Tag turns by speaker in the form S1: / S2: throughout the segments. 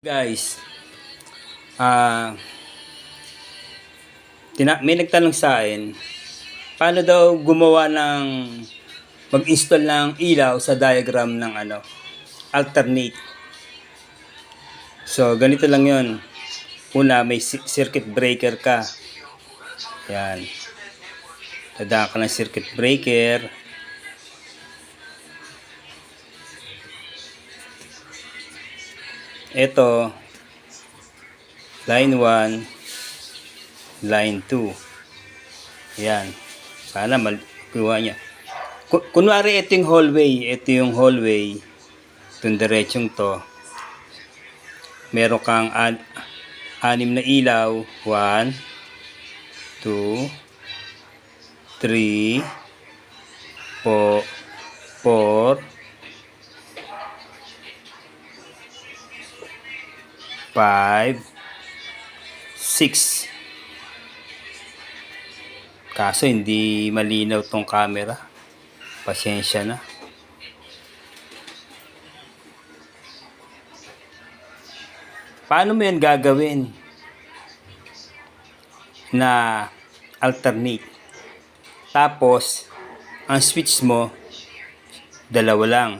S1: Guys, ah tina- may nagtanong sa akin, paano daw gumawa ng mag-install ng ilaw sa diagram ng ano, alternate. So, ganito lang yon. Una, may ci- circuit breaker ka. Yan. Tadaan ka ng circuit breaker. Ito, line 1, line 2. Yan. Sana malikuha niya. Ku- kunwari ito yung hallway. Ito yung hallway. Itong diretsong to. Meron kang an- anim na ilaw. 1, 2, 3, 4, 4, five, six. Kaso hindi malinaw tong camera. Pasensya na. Paano mo yan gagawin? Na alternate. Tapos, ang switch mo, dalawa lang.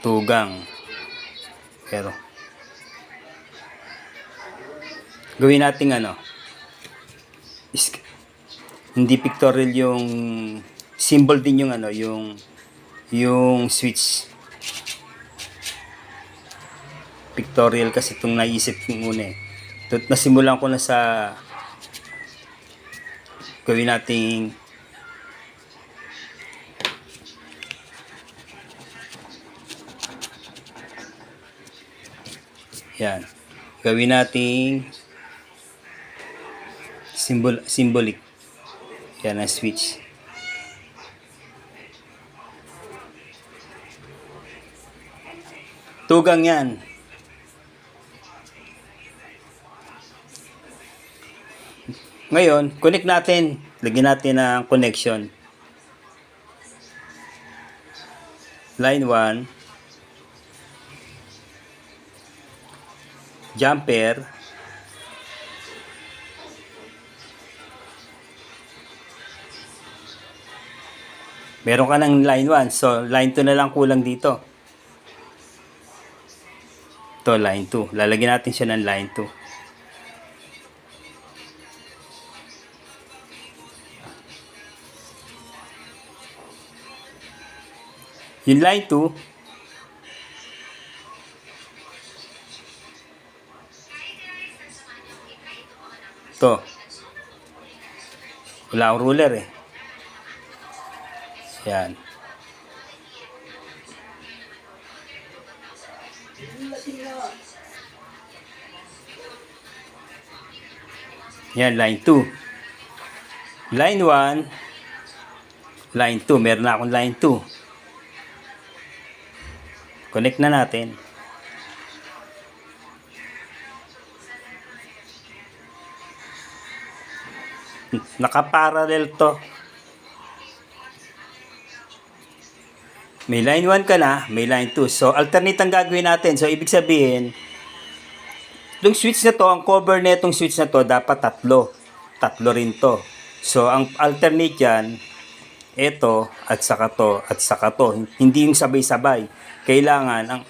S1: Tugang. Pero, gawin natin ano, is, hindi pictorial yung symbol din yung ano, yung yung switch. Pictorial kasi itong naisip ko muna eh. Tut- Nasimulan ko na sa gawin nating Yan. Gawin nating symbol symbolic. Yan ang switch. Tugang yan. Ngayon, connect natin. Lagyan natin ang connection. Line 1. Jumper. Meron ka ng line 1 so line 2 na lang kulang dito. To line 2 lalagyan natin siya ng line 2 yung line 2 To. Wala akong ruler eh. Yan. Yan, line 2. Line 1. Line 2. Meron na akong line 2. Connect na natin. Nakaparallel to. May line 1 ka na, may line 2. So, alternate ang gagawin natin. So, ibig sabihin, itong switch na to, ang cover na itong switch na to, dapat tatlo. Tatlo rin to. So, ang alternate yan, ito, at saka to, at saka to. Hindi yung sabay-sabay. Kailangan, ang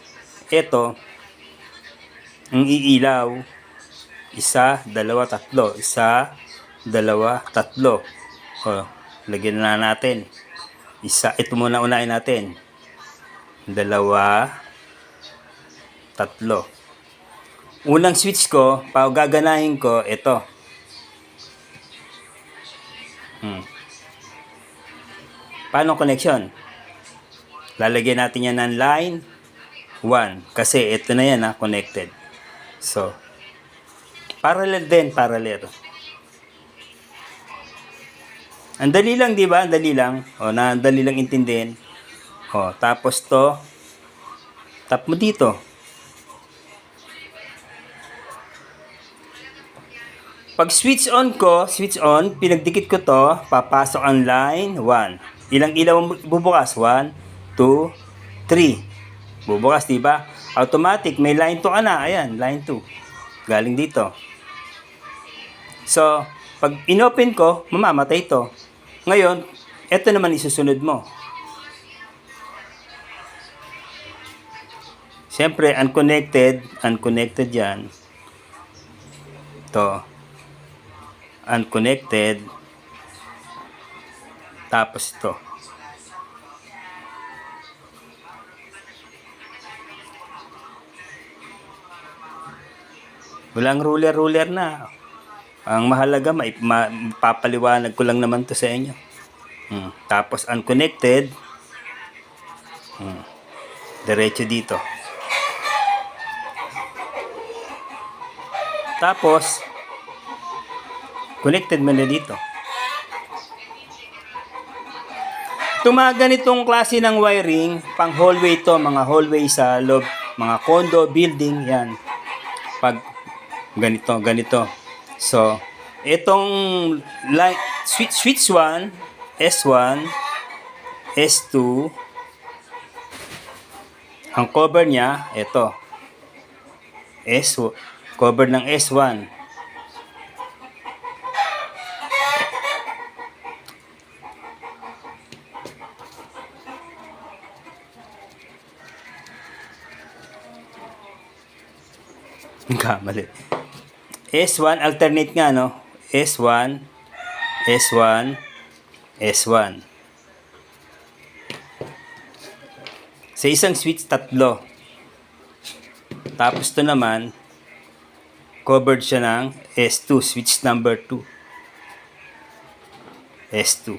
S1: ito, ang iilaw, isa, dalawa, tatlo. Isa, dalawa, tatlo. O, lagyan na natin. Isa, ito muna unahin natin. Dalawa, tatlo. Unang switch ko, pag gaganahin ko, ito. Hmm. Paano connection? Lalagyan natin yan ng line 1. Kasi ito na yan ha, connected. So, parallel din, parallel. Ang dali lang, di ba? Ang dali lang. O, na, dali lang intindihin. O, tapos to, tap mo dito. Pag switch on ko, switch on, pinagdikit ko to, papasok ang line 1. Ilang ilaw bubukas? 1, 2, 3. bubukas, di ba? Automatic, may line 2 ka na. Ayan, line 2. Galing dito. So, pag inopen ko, mamamatay ito. Ngayon, ito naman isusunod mo. Siyempre, unconnected, unconnected yan. Ito. Unconnected. Tapos ito. Walang ruler-ruler na. Ang mahalaga, may, ma, papaliwanag ko lang naman to sa inyo. Hmm. Tapos unconnected. Hmm. Diretso dito. Tapos, connected mo na dito. Itong mga ganitong klase ng wiring, pang hallway to, mga hallway sa loob, mga condo, building, yan. Pag ganito, ganito. So, itong line, switch, switch 1, S1, S2, ang cover niya, ito. S, cover ng S1. Kamali. S1 alternate nga no. S1 S1 S1. Sa isang switch tatlo. Tapos to naman covered siya ng S2 switch number 2. S2.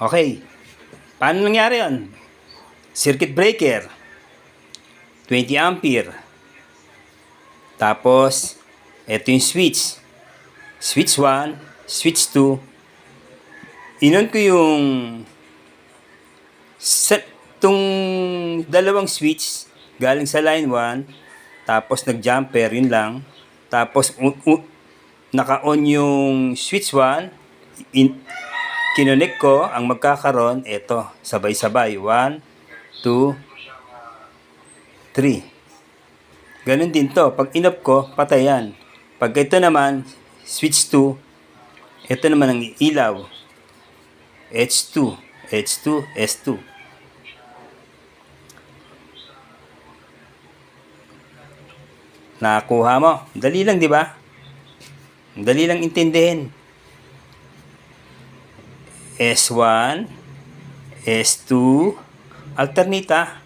S1: Okay. Paano nangyari yon? circuit breaker 20 ampere. Tapos ito yung switch. Switch 1 switch 2 inon ko yung sa dalawang switch galing sa line 1 tapos nag jumper yun lang. Tapos naka-on yung switch 1 in, kinonek ko ang magkakaroon ito sabay-sabay. 1 2, 3. Ganun din to. Pag inop ko, patay yan. Pag ito naman, switch 2, ito naman ang ilaw. H2, H2, S2. Nakakuha mo. Dali lang, di ba? Dali lang intindihin. S1, S2, alternita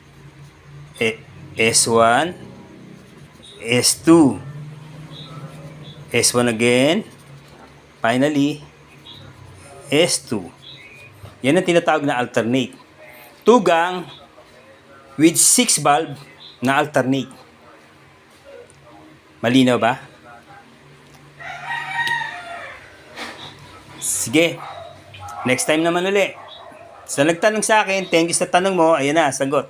S1: eh, S1 S2 S1 again. Finally S2 yan ang tinatawag na alternate. Tugang with 6 bulb na alternate. Malinaw ba? sige next time naman ulit. Sa nagtanong sa akin, thank you sa tanong mo, ayan na, sagot.